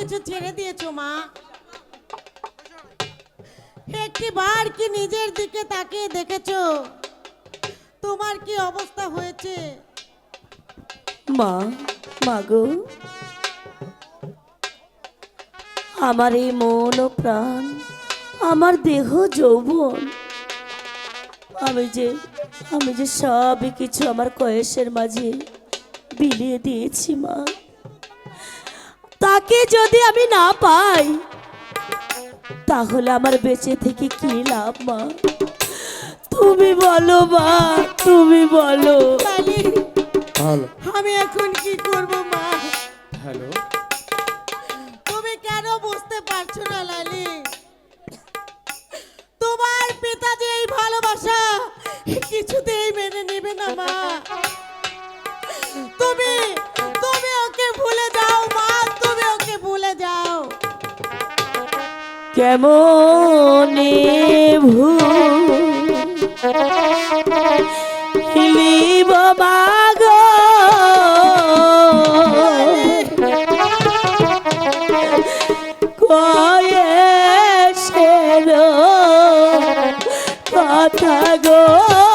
কিছু ছেড়ে দিয়েছ, মা? একটি বার কি নিজের দিকে তাকিয়ে দেখেছ? তোমার কি অবস্থা হয়েছে? মা মাগো আমার এই মন ও প্রাণ, আমার দেহ যৌবন, আমি যে আমি যে সবই কিছু আমার কয়েসের মাঝে বিলিয়ে দিয়েছি, মা। তাকে যদি আমি না পাই তাহলে আমার বেঁচে থেকে কি লাভ মা? তুমি বলো মা তুমি বলো। আমি এখন কি করব মা? হ্যালো। তুমি কেন বুঝতে পারছ না লালি? তোমার পিতা যে এই ভালোবাসা কিছুতেই মেনে নেবে না মা। কেমনে ভুলিব মাগ কয়েসের কথা গো?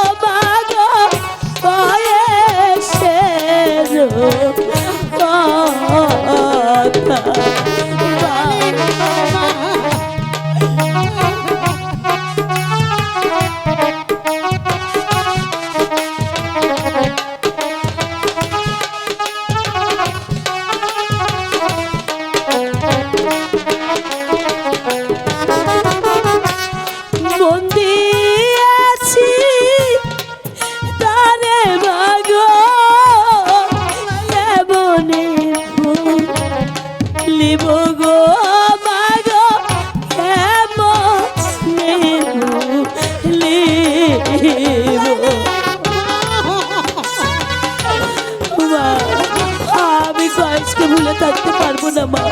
ভুলে থাকতে পারব না মা।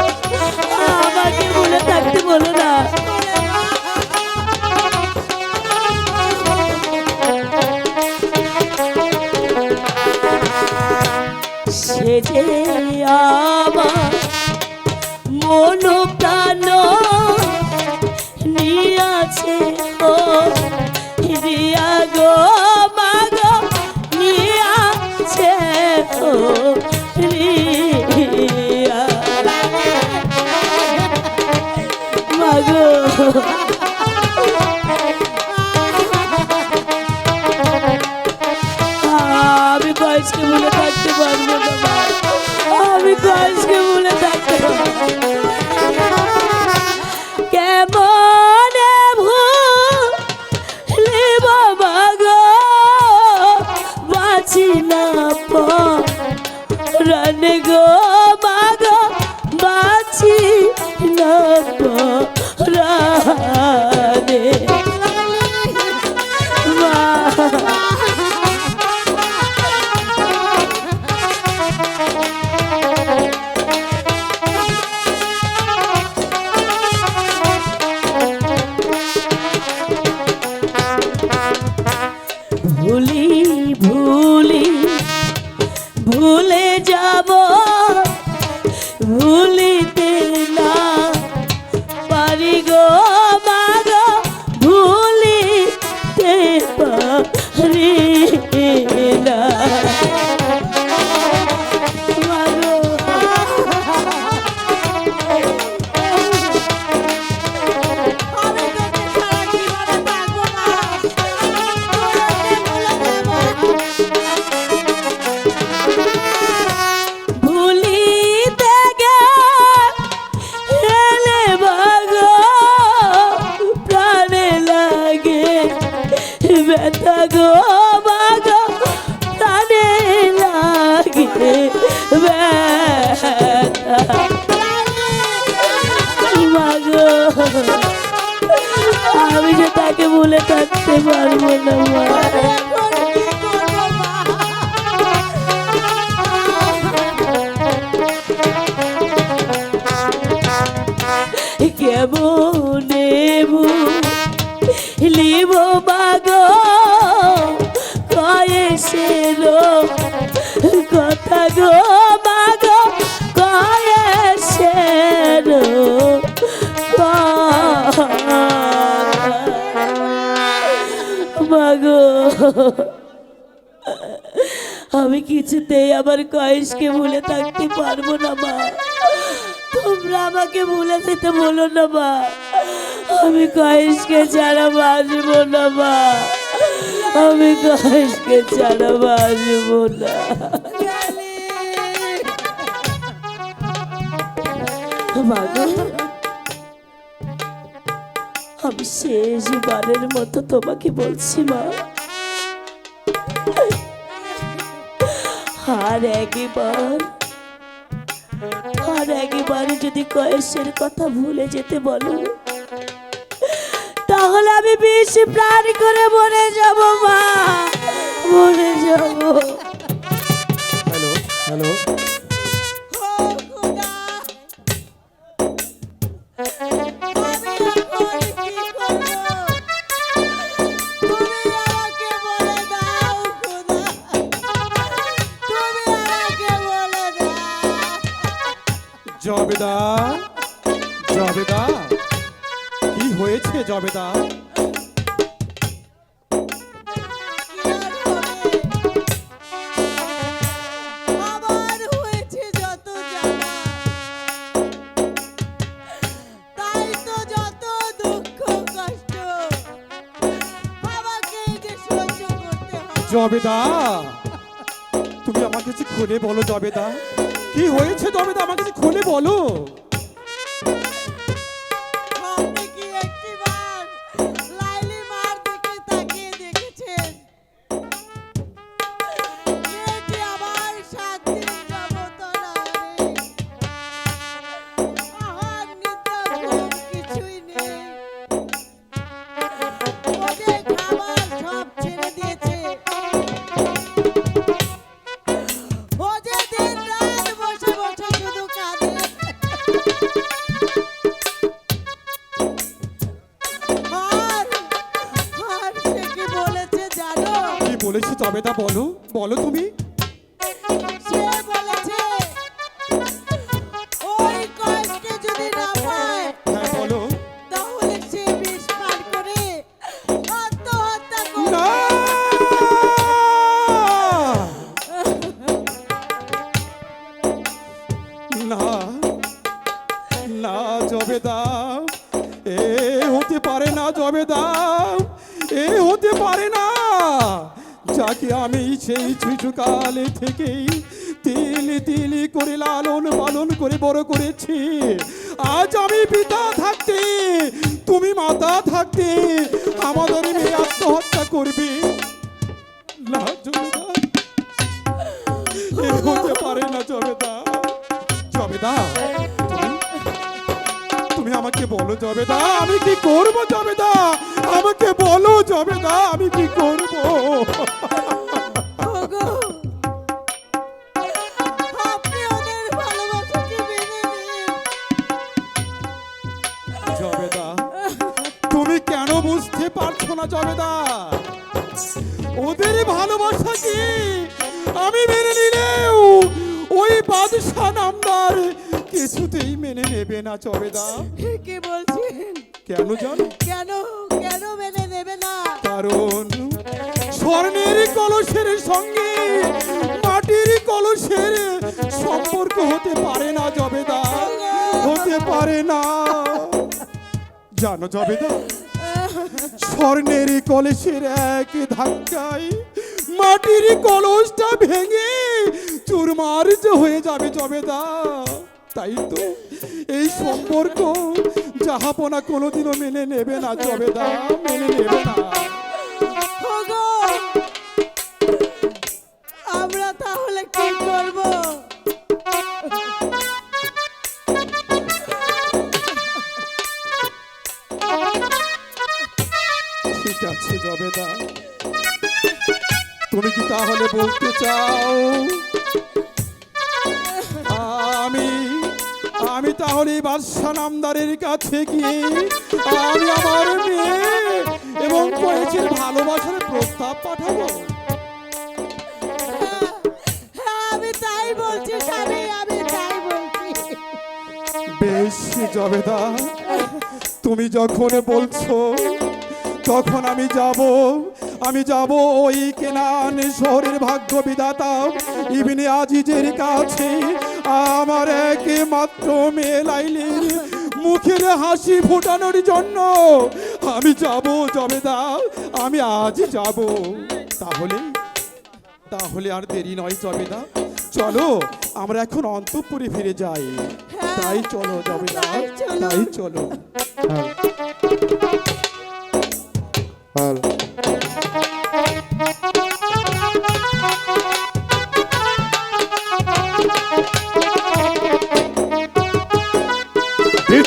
মাগো আমার কয়েসকে ভুলে থাকতে পারব না, মা। তোমরা আমাকে ভুলে যেতে বলো না, মা। আমি কয়েসকে ছাড়া বাঁচবো না, মা। আমি কয়েসকে ছাড়া বাঁচবো না। আমি শেষবারের মতো তোমাকে বলছি, মা। আর একবার আর একবার যদি কয়েসের কথা ভুলে যেতে বলো, তাহলে আমি বেশি প্রাণ করে মরে যাব, মা। জবেদা। তুমি আমাকে কিছু খুলে বলো জবেদা। কি হয়েছে জবেদা? আমাকে কিছু খুলে বলো। করবে। না! না না জবেদা এ হতে পারে না জবেদা এ হতে পারে না। যাকে আমি সেই শিশুকালে থেকেই তিলি তিলি করে লালন পালন করে বড় করেছি, আজ আমি পিতা থাকতে, তুমি মাতা থাকতে, আমাদের মেয়ে আত্মহত্যা করবে। হতে পারে না জবেদা জবেদা আমাকে বলো জবেদা আমি কি করব জবেদা? আমাকে বলো জবেদা আমি কি করব? তুমি কেন বুঝতে পারছ না জবেদা? ওদের ভালোবাসা কি? আমি মেনে নিলেও ওই বাদশাহ নামদার কিছুতেই মেনে নেবে না জবেদা কি বলছেন। কেন জানো? কেন? কেন মেনে নেবে না? কারণ স্বর্ণের কলসের সঙ্গে মাটির কলসের সম্পর্ক হতে পারে না জবেদা। হতে পারে না। জানো জবেদা? স্বর্ণের কলসের এক ধাক্কায় মাটির কলসটা ভেঙে চুরমার হয়ে যাবে জবেদা। তাই তো এই সম্পর্ক যাহাপনা কোনোদিনও মেনে নেবে না জবেদা মেনে নেবে না। আমরা তাহলে কি করব? ঠিক আছে জবেদা। তুমি কি তাহলে বলতে চাও? আমি তাহলে বাদশাহ নামদারের কাছে গিয়ে আমি আমার মেয়ে এবং কয়েছের ভালোবাসার প্রস্তাব পাঠাবো। আমি তাই বলছি স্বামী আমি তাই বলছি। বেশ জবেদা তুমি যখন বলছো তখন আমি যাব আমি যাব ওই কেনান শহরের ভাগ্য বিধাতা ইবনে আজিজের কাছে। আমার একমাত্র মেয়ে লাইলির মুখের হাসি ফোটানোর জন্য আমি যাব জবেদা আমি আজ যাব। তাহলে তাহলে আর দেরি নয় যাবে জবেদা চলো আমরা এখন অন্তঃপুরে ফিরে যাই। তাই চলো জবেদা তাই চলো। তাই চলো।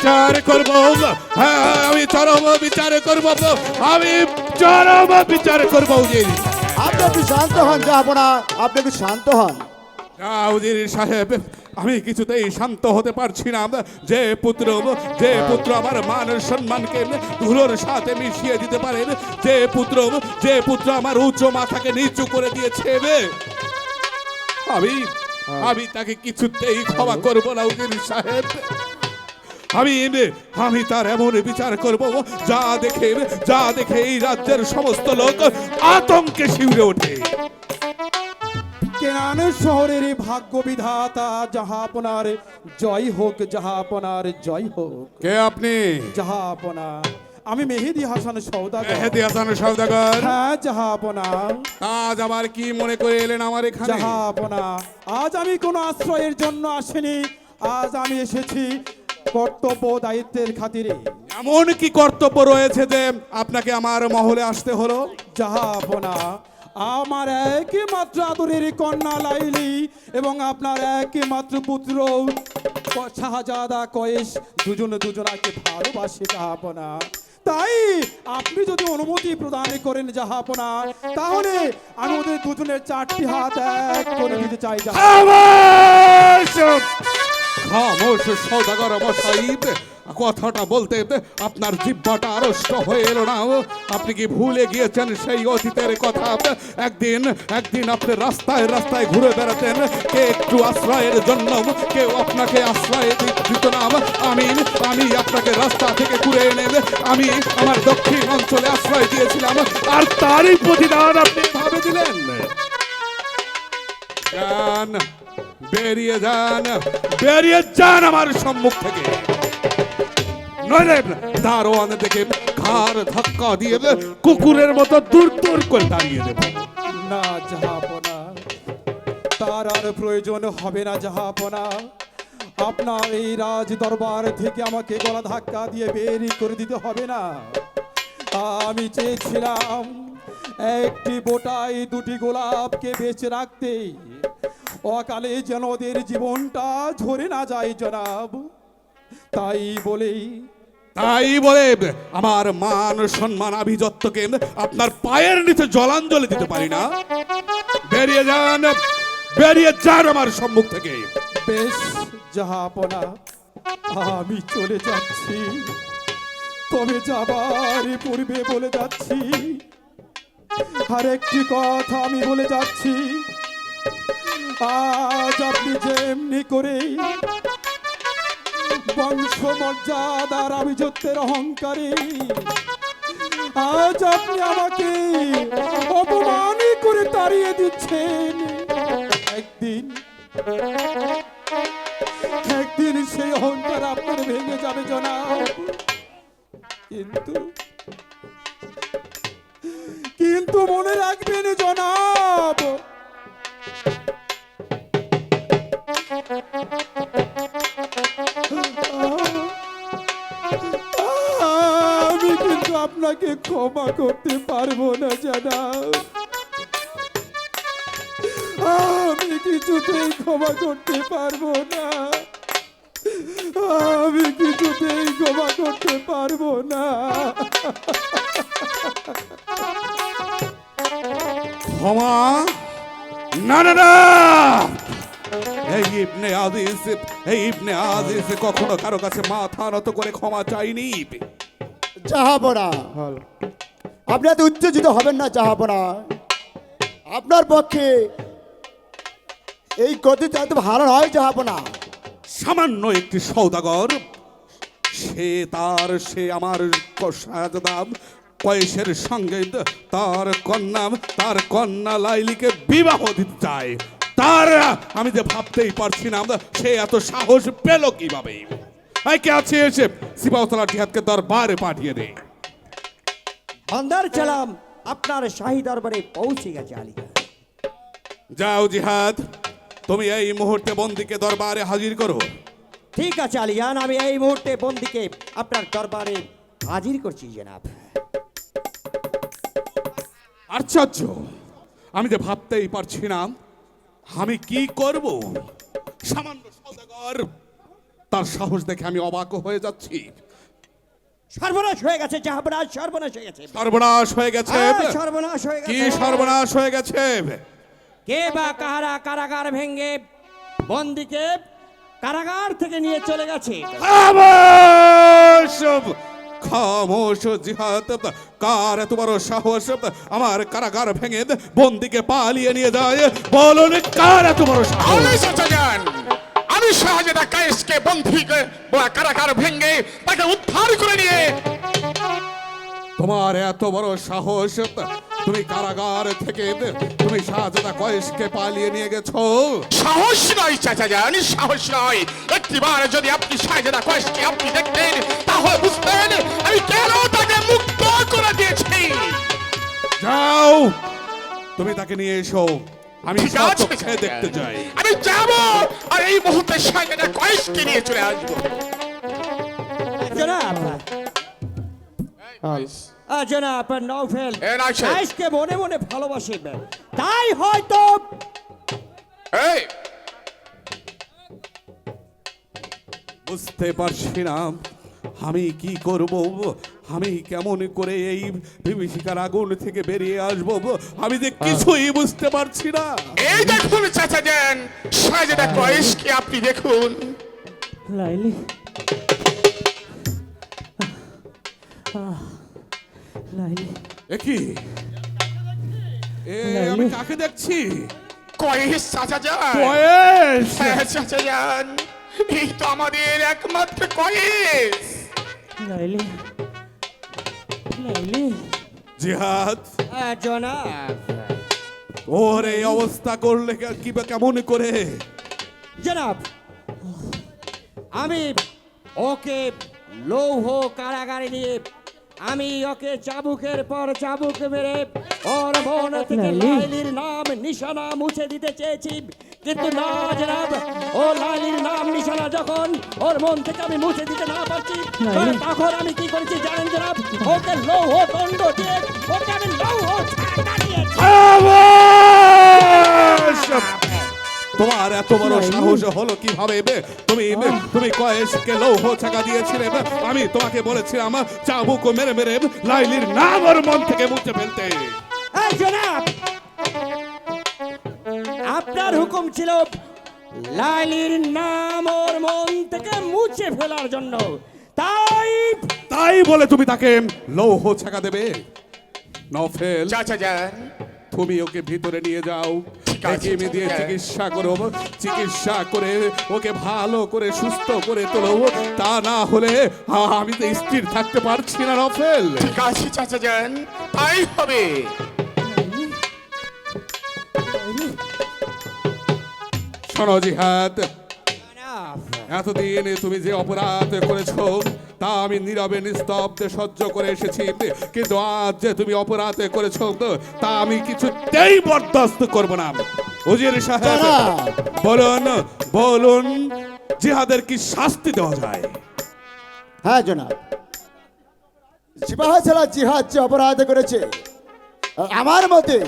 বিচার করব হ্যাঁ আমি চরম বিচার করব আমি চরম বিচার করব উজির। আপনি একটু শান্ত হন যা না আপনি একটু শান্ত হন। উজির সাহেব আমি কিছুতেই শান্ত হতে পারছি না যে পুত্র যে পুত্র আমার মান সম্মানকে ধুলোর সাথে মিশিয়ে দিতে পারেন যে পুত্র যে পুত্র আমার উচ্চ মাথাকে নিচু করে দিয়েছে আমি আমি তাকে কিছুতেই ক্ষমা করব না উজির সাহেব। আমি আমি তার এমন বিচার করব যা দেখে যা দেখে এই রাজ্যের সমস্ত লোক আতঙ্কে শিউরে ওঠে। কেনান শহরের ভাগ্য বিধাতা যাহা আপনার জয় হোক যাহা আপনার জয় হোক। কে আপনি? যাহা আপনা আমি মেহেদি হাসান সৌদাগর মেহেদি হাসান সওদাগর? হ্যাঁ যাহা আপনা আজ আবার কি মনে করে এলেন আমার এখানে? যাহা আপনা আজ আমি কোনো আশ্রয়ের জন্য আসিনি আজ আমি এসেছি কর্তব্য দায়িত্বের খাতিরে। এমন কি কর্তব্য রয়েছে যে আপনাকে আমার মহলে আসতে হলো? যাহা আপনা আমার একমাত্র আদরের কন্যা লাইলি এবং আপনার একমাত্র পুত্র শাহজাদা কয়েস দুজন দুজনাকে ভালোবাসে যাহাপনা তাই আপনি যদি অনুমতি প্রদান করেন যাহাপনা তাহলে আমি ওদের দুজনের চারটি হাত এক করে দিতে চাই যাহা। খামোশ সৌদাগর মশাই কথাটা বলতে আপনার জিব্বাটা আড়ষ্ট হয়ে এলো না। আপনি কি ভুলে গিয়েছেন সেই অতীতের কথা? একদিন একদিন আপনি রাস্তায় রাস্তায় ঘুরে বেড়াতেন, কে একটু আশ্রয়ের জন্য, কেউ আপনাকে আশ্রয় দিত না। আমি আমি আপনাকে রাস্তা থেকে ঘুরে এনে, আমি আমার দক্ষিণ অঞ্চলে আশ্রয় দিয়েছিলাম, আর তারই প্রতিদান আপনি ভাবে দিলেন। বেরিয়ে যান বেরিয়ে যান আমার সম্মুখ থেকে। নইলে দারোয়ান দেখে ঘাড় ধাক্কা দিয়ে কুকুরের মতো দূর দূর করে দাঁড়িয়ে দেব। না, যাহাপনা, তার আর প্রয়োজন হবে না যাহাপনা। আপনার এই রাজ দরবার থেকে আমাকে গলা ধাক্কা দিয়ে বের করে দিতে হবে না। আমি চেয়েছিলাম একটি বোটাই, দুটি গোলাপকে বেঁচে রাখতে। অকালে যেন ওদের জীবনটা ঝরে না যায় জনাব। তাই বলেই তাই বলে আমার মান সম্মান আভিজাত্যকে আপনার পায়ের নিচে জলাঞ্জলি দিতে পারি না। বেরিয়ে যান বেরিয়ে যান আমার সম্মুখ থেকে। বেশ যাহাপনা আমি চলে যাচ্ছি। তবে যাবার পূর্বে বলে যাচ্ছি। আর একটি কথা আমি বলে যাচ্ছি। আজ আপনি যেমনি করে বংশ মর্যাদার আভিজাত্যের অহংকারে, আজ আপনি আমাকে অপমানই করে তাড়িয়ে দিচ্ছেন। একদিন একদিন সেই অহংকার আপনার ভেঙে যাবে জনাব। কিন্তু কিন্তু মনে রাখবেন জনাব আপনাকে ক্ষমা করতে পারব না জনাব আমি কিছুতেই ক্ষমা করতে পারব না। আমি কিছুতেই ক্ষমা করতে পারব না। ক্ষমা? না না না! এই ইবনে আজিজ এই ইবনে আজিজ, কখনো কারও কাছে মাথা নত করে ক্ষমা চাইনি? যাহাবনা আপনি এত উত্তেজিত হবেন না যাহাবনা আপনার পক্ষে এই গতিতে এত ভালো নয় যাহাবনা সামান্য একটি সৌদাগর। সে তার সে আমার সাজাদা কয়েসের সঙ্গে তার কন্যা তার কন্যা লাইলিকে বিবাহ দিতে চায়। তার আমি যে ভাবতেই পারছি না সে এত সাহস পেল কীভাবে? এই কে আছে এসে সিপাহতলা জিহাদকে দরবারে পাঠিয়ে দে অন্দার চালাম। আপনার শাহী দরবারে পৌঁছে গেছে আলিয়া যাও জিহাদ। তুমি এই মুহূর্তে বন্দিকে দরবারে হাজির করো। ঠিক আছে আলিয়ান আমি এই মুহূর্তে বন্দিকে আপনার দরবারে হাজির করছি জনাব। আশ্চর্য। আমি যে ভাবতেই পারছি না। আমি কি করব? সামান্য সৌদাগর তার সাহস দেখে আমি অবাক হয়ে যাচ্ছি। সর্বনাশ হয়ে গেছে জাহাবরাজ সর্বনাশ হয়ে গেছে। সর্বনাশ হয়ে গেছে। হ্যাঁ, সর্বনাশ হয়ে কি সর্বনাশ হয়ে গেছে? কে বা কাহারা কারাগার ভেঙ্গে বন্দিকে কারাগার থেকে নিয়ে চলে গেছে? খামোশ খামোশ জিহাদ কার এত বড় সাহস? আমার কারাগার ভেঙে বন্দিকে পালিয়ে নিয়ে যায়। বলুন কার এত বড় সাহস? আমি সচেতন আমি শাহজাদা কায়েসকে বন্ধি কারাগার ভেঙ্গে তাকে উদ্ধার করে নিয়ে। তোমার এত বড় সাহস তুমি কারাগার থেকে তুমি শাহজাদা কয়েসকে পালিয়ে নিয়ে গেছো? সাহস নয় চাচা যান সাহস নয়। একটিবার যদি আপনি শাহজাদা কয়েসকে আপনি দেখতেন তাহলে বুঝতেন আমি কেন তাকে মুক্ত করে দিয়েছি। যাও তুমি তাকে নিয়ে এসো। আমি দেখতে যান। চাই। আমি যাব আর এই মুহূর্তে শাহজাদা কয়েসকে নিয়ে চলে আসব। জনাব। জনাব মনে মনে ভালোবাসে তাই হয়তো এই! বুঝতে পারছি না। আমি কি করব? আমি কেমন করে এই বিভীষিকার আগুন থেকে বেরিয়ে আসব? আমি যে কিছুই বুঝতে পারছি না। এই দেখুন চাচা যান। শাহজাদা কয়েসকে আপনি দেখুন? লাইলি। লাইলি। একই এ আমি কাকে দেখছি? কয়েস চাচা যান। কয়েস হ্যাঁ, চাচা যান। এই তো আমাদের একমাত্র কয়েস লাইলি লাইলি জিহাদ। আহ, জনাব। ওর এই অবস্থা করলে কি কেমন করে? জনাব আমি ওকে লৌহ কারাগারে নিয়ে আমি ওকে চাবুকের পর চাবুক মেরে ওর মন থেকে লাইলির নাম নিশানা মুছে দিতে চেয়েছি। কিন্তু না জনাব ও লাইলির নাম নিশানা যখন ওর মন থেকে আমি মুছে দিতে না পারছি তখন আমি কি করেছি জানেন জনাব ওকে লৌহ দণ্ড দিয়ে ওকে আমি লৌহ! তোমার এত বড় সাহস হলো কীভাবে বে? তুমি তুমি কয়েসকে লৌহ ছাকা দিয়েছিলে বে? আমি তোমাকে বলেছিলাম চাবুক মেরে মেরে লাইলির নাম ওর মন থেকে মুছে ফেলতে এই জনাব আপনার হুকুম ছিল লাইলির নাম ওর মন থেকে মুছে ফেলার জন্য। তাই তাই বলে তুমি তাকে লৌহ ছাকা দেবে। নফেল চাচা যান তুমি ওকে ভিতরে নিয়ে যাও। আছে, দিয়ে চিকিৎসা করো। চিকিৎসা করে ওকে ভালো করে সুস্থ করে তোলো। তা না হলে আমি তো স্থির থাকতে পারছি না নফেল কাশি চাচা যান। তাই হবে। শোনো জিহাদ। এতদিন তুমি যে অপরাধ করেছ তা আমি নীরবে নিস্তব্ধে সহ্য করে এসেছি। কিন্তু আজ যে তুমি অপরাধ করেছ তা আমি কিছুতেই বরদাস্ত করব না। উজির সাহেব বলুন বলুন জিহাদের কি শাস্তি দেওয়া যায়? হ্যাঁ জনাব। সিপাহ ছাড়া জিহাদ যে অপরাধ করেছে আমার মতে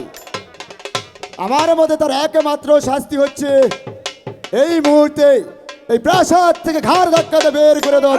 আমার মতে তার একমাত্র শাস্তি হচ্ছে এই মুহূর্তে এই প্রাসাদ থেকে ঘাড় ধাক্কাতে বের করে দেওয়া